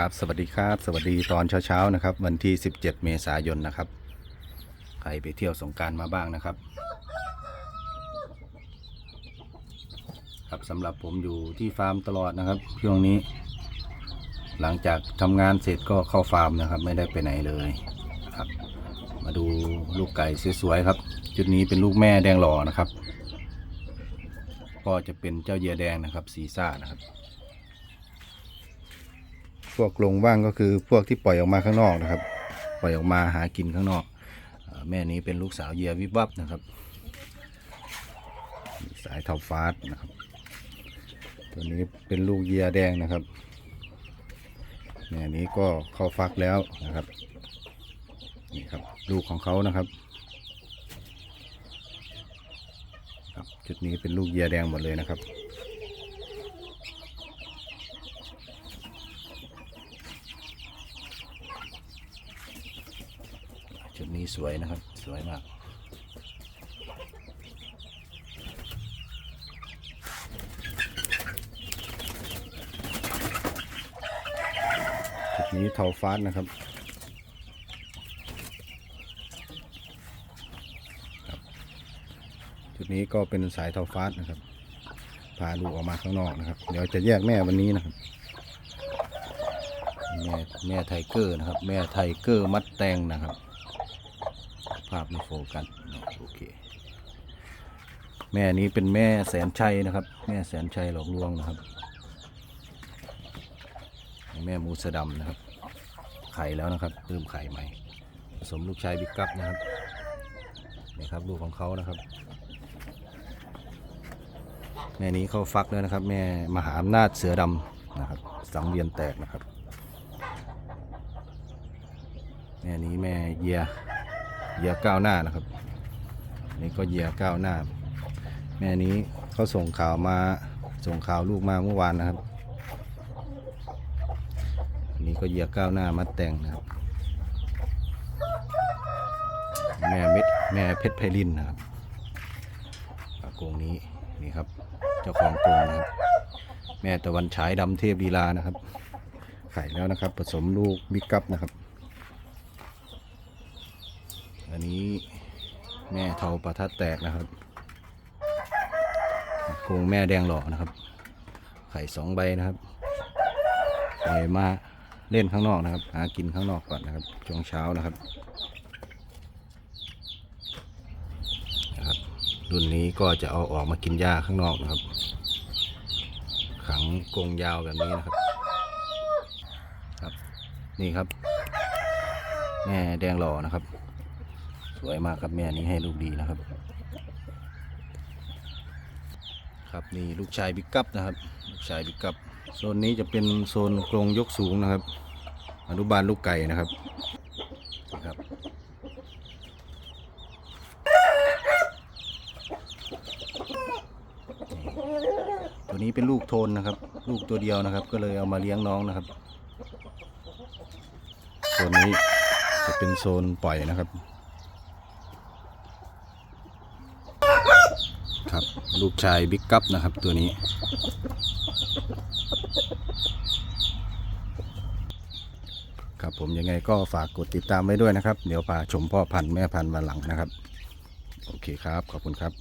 ครับสวัสดีครับสวัสดีตอนเช้าๆนะครับ วันที่ 17 เมษายนนะครับ ใครไปเที่ยวสงการมาบ้างนะครับ ครับสำหรับผมอยู่ที่ฟาร์มตลอดนะครับช่วงนี้ หลังจากทำงานเสร็จก็เข้าฟาร์มนะครับ ไม่ได้ไปไหนเลยครับ มาดูลูกไก่สวยๆครับ จุดนี้เป็นลูกแม่แดงหล่อนะครับพ่อจะเป็นเจ้าเยียแดงนะครับสีซ่านะครับ พวกลงว่างก็คือพวกที่ปล่อยออกมาข้างนอกนะครับ ปล่อยออกมาหากินข้างนอกแม่นี้เป็นลูกสาวเหยียวิบวับนะครับ สายเทาฟาดนะครับ ตัวนี้เป็นลูกเหยียแดงนะครับแม่นี้ก็เข้าฟักแล้วนะครับนี่ครับลูกของเขานะครับครับ จุดนี้เป็นลูกเหยียแดงหมดเลยนะครับ นี้สวยนะครับ สวยมาก จุดนี้เทาฟ้านะครับจุดนี้ก็เป็นสายเทาฟ้านะครับ พาลูกออกมาข้างนอกนะครับ เดี๋ยวจะแยกแม่วันนี้นะครับ แม่แม่ไทเกอร์นะครับ แม่ไทเกอร์มัดแตงนะครับ พไม่โฟกัสโอเค แม่นี้เป็นแม่แสนชัยนะครับ แม่แสนชัยหลอกลวงนะครับ แม่มูสดำนะครับ ไข่แล้วนะครับเริ่มไข่ใหม่ ผสมลูกชายบิ๊กกัปนะครับนี่ครับลูกของเขานะครับ แม่นี้เขาฟักแล้วนะครับ แม่มหาอำนาจเสือดำนะครับ สังเวียนแตกนะครับแม่นี้แม่เยีย เหยียก้าวหน้านะครับ นี่ก็เหยียก้าวหน้า แม่นี้เขาส่งข่าวมาส่งข่าวลูกมาเมื่อวานนะครับนนี้ก็เหยียก้าวหน้ามัดแต่งนะครับ แม่เม็ดแม่เพชรไพลินนะครับกรงนี้นี่ครับเจ้าของกรงนะครับ แม่ตะวันฉายดำเทพลีลานะครับ ไข่แล้วนะครับ ผสมลูกบิ๊กกัปนะครับ อันนี้แม่เทาประทัดแตกนะครับโครงแม่แดงหล่อนะครับ ไข่สองใบนะครับปล่มาเล่นข้างนอกนะครับ หากินข้างนอกก่อนนะครับช่วงเช้านะครับนะครับ รุ่นนี้ก็จะเอาออกมากินหญ้าข้างนอกนะครับ ขังกรงยาวแบบนี้นะครับ ครับ นี่ครับ แม่แดงหล่อนะครับ วยมากครับแม่นี้ให้ลูกดีนะครับ ครับนี่ลูกชายบิ๊กกัปนะครับลูกชายบิ๊กกัปโซนนี้จะเป็นโซนกรงยกสูงนะครับ อนุบาลลูกไก่นะครับนะครับตัวนี้เป็นลูกโทนนะครับ ลูกตัวเดียวนะครับ ก็เลยเอามาเลี้ยงน้องนะครับโซนนี้จะเป็นโซนปล่อยนะครับ ครับ ลูกชายบิ๊กกัปนะครับตัวนี้ ครับผมยังไงก็ฝากกดติดตามไว้ด้วยนะครับ เดี๋ยวพาชมพ่อพันธุ์แม่พันธุ์มาหลังนะครับ โอเคครับ ขอบคุณครับ